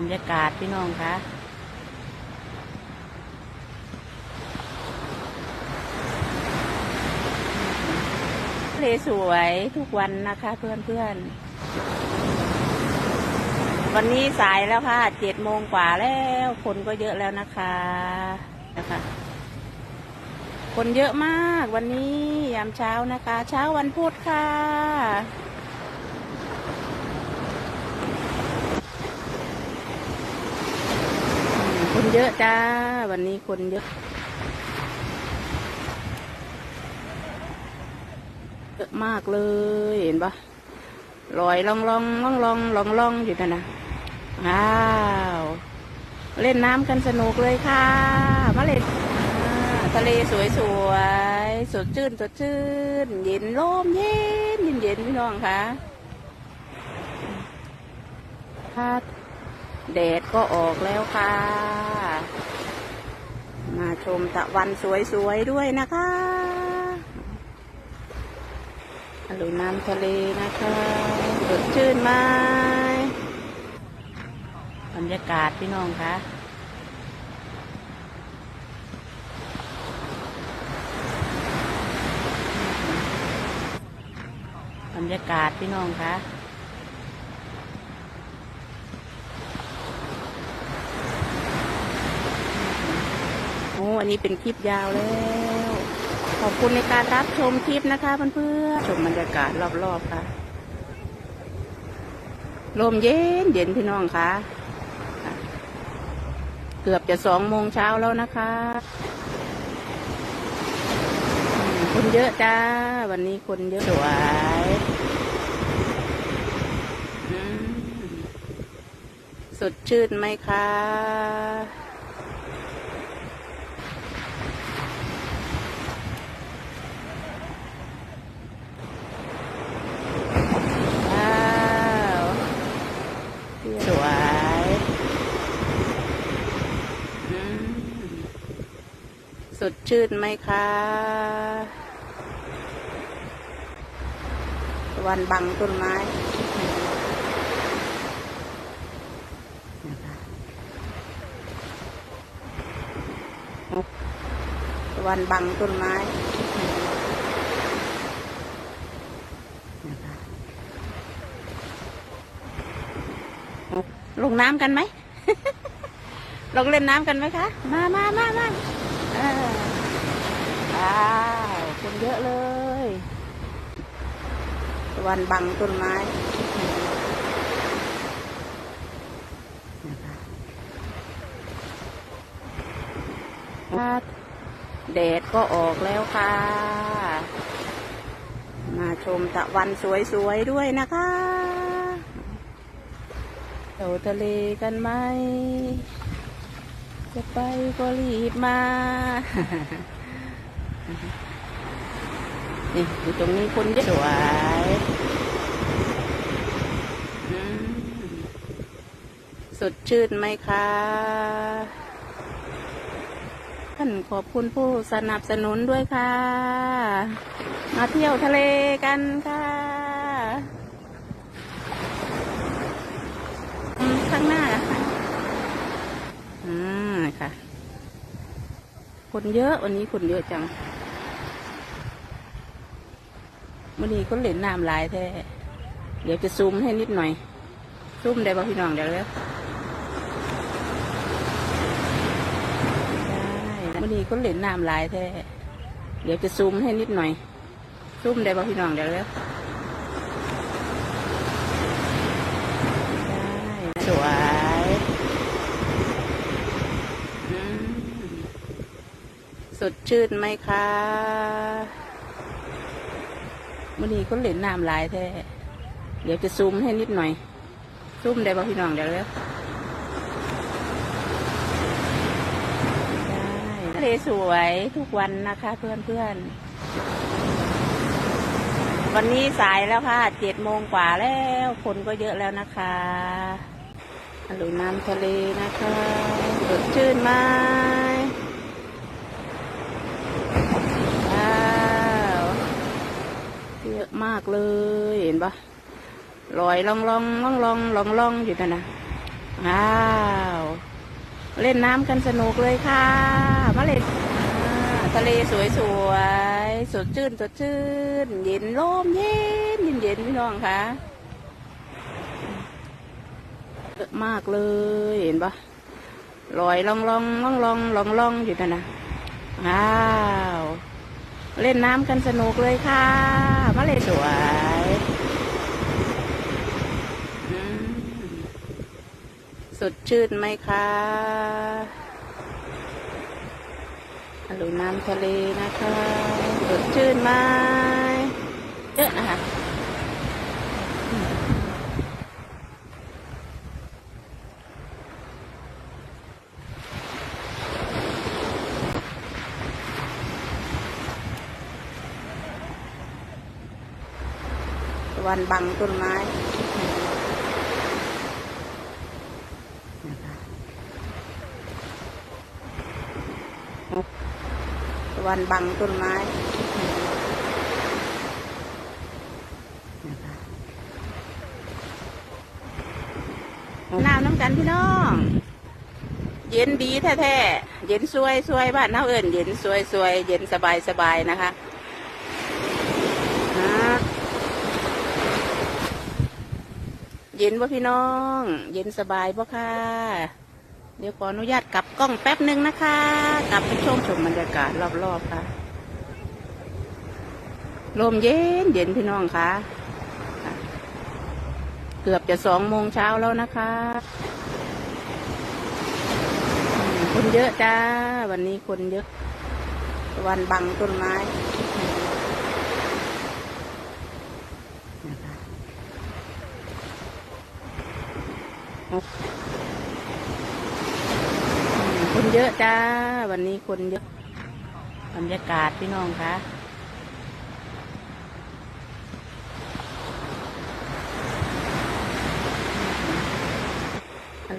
รรยากาศพี่น้องคะทะเลสวยทุกวันนะคะเพื่อนเพื่อนๆวันนี้สายแล้วค่ะเจ็ดโมงกว่าแล้ว คนก็เยอะแล้วนะคะนะคะ คนเยอะมากวันนี้ยามเช้านะคะ เช้าวันพุธค่ะ คนเยอะจ้า วันนี้คนเยอะเยอะมากเลยเห็นปะลอยลองลองลองลองลองลองอยู่นั่นะว้าว เล่นน้ำกันสนุกเลยค่ะ มาเล่นทะเลสวยสวยสดชื่นสดชื่น เย็นลมเย็นเย็นเย็นพี่น้องคะค่ะ แดดก็ออกแล้วค่ะ มาชมตะวันสวยๆด้วยนะคะลุยน้ำทะเลนะคะสดชื่นไหมบรรยากาศพี่น้องคะบรรยากาศพี่น้องคะ อ้อันนี้เป็นคลิปยาวแล้ว ขอบคุณในการรับชมคลิปนะคะเพื่อนๆชมบรรยากาศรอบๆค่ะ ลมเย็นเย็นพี่น้องคะ่ะ เกือบจะสองโมงเช้าแล้วนะคะ คนเยอะจ้า วันนี้คนเยอะสวยสดชื่นไหมคะ ว้าว สวยอืมสดชื่นไหมคะวันบังต้นไม้วันบังต้นไม้ ลงน้ำกันไหม ลงเล่นน้ำกันไหมคะ มามามามาอ้าวคนเยอะเลยตะวันบังต้นไม้แดดก็ออกแล้วค่ะ มาชมตะวันสวยๆด้วยนะคะ ที่ยวทะเลกันไหม จะไปก็รีบมา นี่อยู่ตรงนี้คนเยอะสวยสดชื่นไหมคะท่านขอบคุณผู้สนับสนุนด้วยค่ะ มาเที่ยวทะเลกันค่ะ อืมข้างหน้าอะค่ะอ่าค่ะ คนเยอะวันนี้คนเยอะจังวันนี้คนเล่นน้ำลายแท้ เดี๋ยวจะซูมให้นิดหน่อย ซูมได้ป่ะพี่น้องเดี๋ยวเลยได้วันนี้คนเล่นน้ำลายแท้ เดี๋ยวจะซูมให้นิดหน่อย ซูมได้ป่ะพี่น้องเดี๋ยวเลย ได้ สวยสดชื่นไหมคะวันนี้ก็เล่นน้ำลายแท้ เดี๋ยวจะซูมให้นิดหน่อย ซูมได้ป่ะพี่น้องเดี๋ยวเลยได้ทะเลสวยทุกวันนะคะเพื่อนเพื่อนๆวันนี้สายแล้วค่ะเจ็ดโมงกว่าแล้ว คนก็เยอะแล้วนะคะ ลุยน้ำทะเลนะคะสดชื่นไหมว้าวเยอะมากเลยเห็นปะลอยลองลองลองลองลองลองอยู่นั่นะว้าว เล่นน้ำกันสนุกเลยค่ะ มาเล่นทะเลสวยสวยๆสดชื่นสดชื่น เย็นลมเย็นเย็นเย็นพี่น้องค่ะ อะมากเลยเห็นปะลอยลองลองลองลองลองลองอยู่นั่นนะว้าว เล่นน้ำกันสนุกเลยค่ะ มาเล่นสวยอืมสดชื่นไหมคะลุยน้ำทะเลนะคะ สดชื่นไหมเยอะนะคะ วันบังต้นไม้ตะวันบังต้นไม้น้ำน้ำกันพี่น้อง เย็นดีแท้ๆ เย็นสวยสวยบ้านเฮาเอิญเย็นสวยสวยเย็นสบายสบายนะคะอ่า เย็นป่ะพี่น้อง เย็นสบายป่ะค่ะ เดี๋ยวขออนุญาตกลับกล้องแป๊บหนึ่งนะคะ กลับไปชมชมบรรยากาศรอบๆค่ะ ลมเย็นเย็นพี่น้องค่ะค่ะเกือบจะสองโมงเช้าแล้วนะคะ คนเยอะจ้า วันนี้คนเยอะ วันบังต้นไม้นะคะอืม คนเยอะจ้า วันนี้คนเยอะ บรรยากาศพี่น้องคะ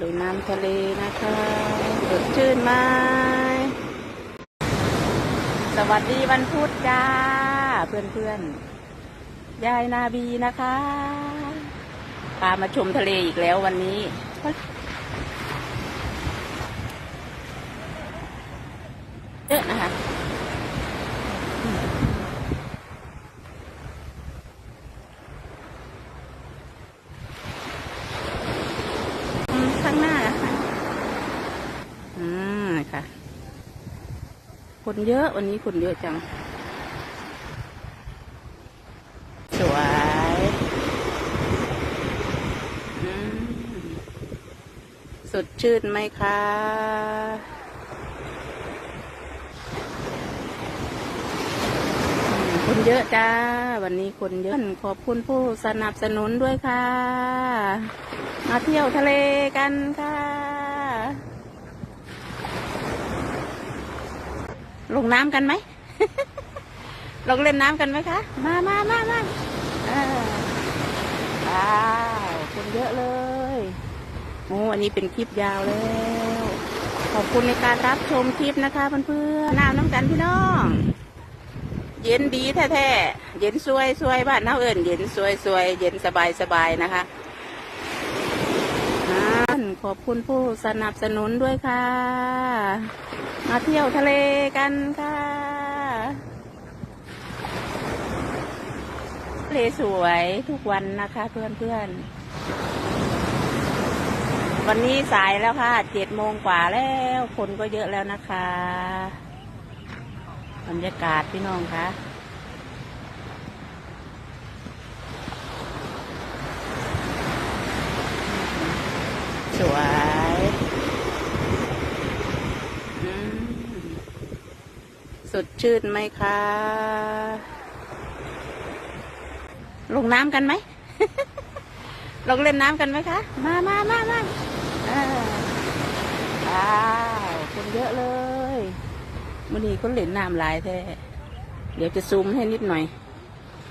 ลุยน้ำทะเลนะคะสดชื่นไหมสวัสดีวันพุธจ้า เพื่อนๆ ยายนาบีนะคะ พามาชมทะเลอีกแล้ววันนี้ เยอะนะคะอืมข้างหน้านะคะอ่าค่ะ คนเยอะวันนี้คนเยอะจัง สวยสดชื่นไหมคะคนเยอะจ้า วันนี้คนเยอะขอบคุณผู้สนับสนุนด้วยค่ะ มาเที่ยวทะเลกันค่ะ ลงน้ำกันไหม ลงเล่นน้ำกันไหมคะ มามามามาว้าวคนเยอะเลยโอ้อันนี้เป็นคลิปยาวแล้ว ขอบคุณในการรับชมคลิปนะคะเพื่อนๆน้ำน้ำกันพี่น้อง เย็นดีแท้ๆ เย็นสวยสวยบ้านเฮาเอิญเย็นสวยสวยเย็นสบายสบายนะคะ ขอบคุณผู้สนับสนุนด้วยค่ะ มาเที่ยวทะเลกันค่ะ ทะเลสวยทุกวันนะคะเพื่อนๆวันนี้สายแล้วค่ะ เจ็ดโมงกว่าแล้ว คนก็เยอะแล้วนะคะ บรรยากาศพี่น้องคะ สวยอืมสดชื่นไหมคะ ลงน้ำกันไหม ลงเล่นน้ำกันไหมคะ มามามามาเออว้าวคนเยอะเลยมันนี้คนเล่นน้ำหลายแท้ เดี๋ยวจะซูมให้นิดหน่อย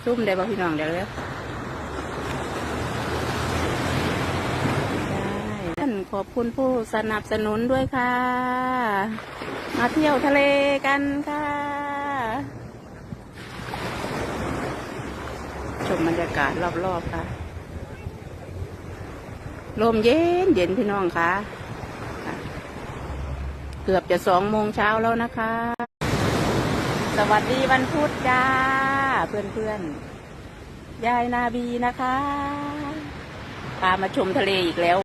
ซูมได้ป่ะพี่น้องเดี๋ยวเร็วได้ท่าน ขอบคุณผู้สนับสนุนด้วยค่ะ มาเที่ยวทะเลกันค่ะ ชมบรรยากาศรอบๆค่ะ ลมเย็นเย็นพี่น้องค่ะ เกือบจะสองโมงเช้าแล้วนะคะ สวัสดีวันพุธจ้า เพื่อนๆยายนาบีนะคะพามาชมทะเลอีกแล้ว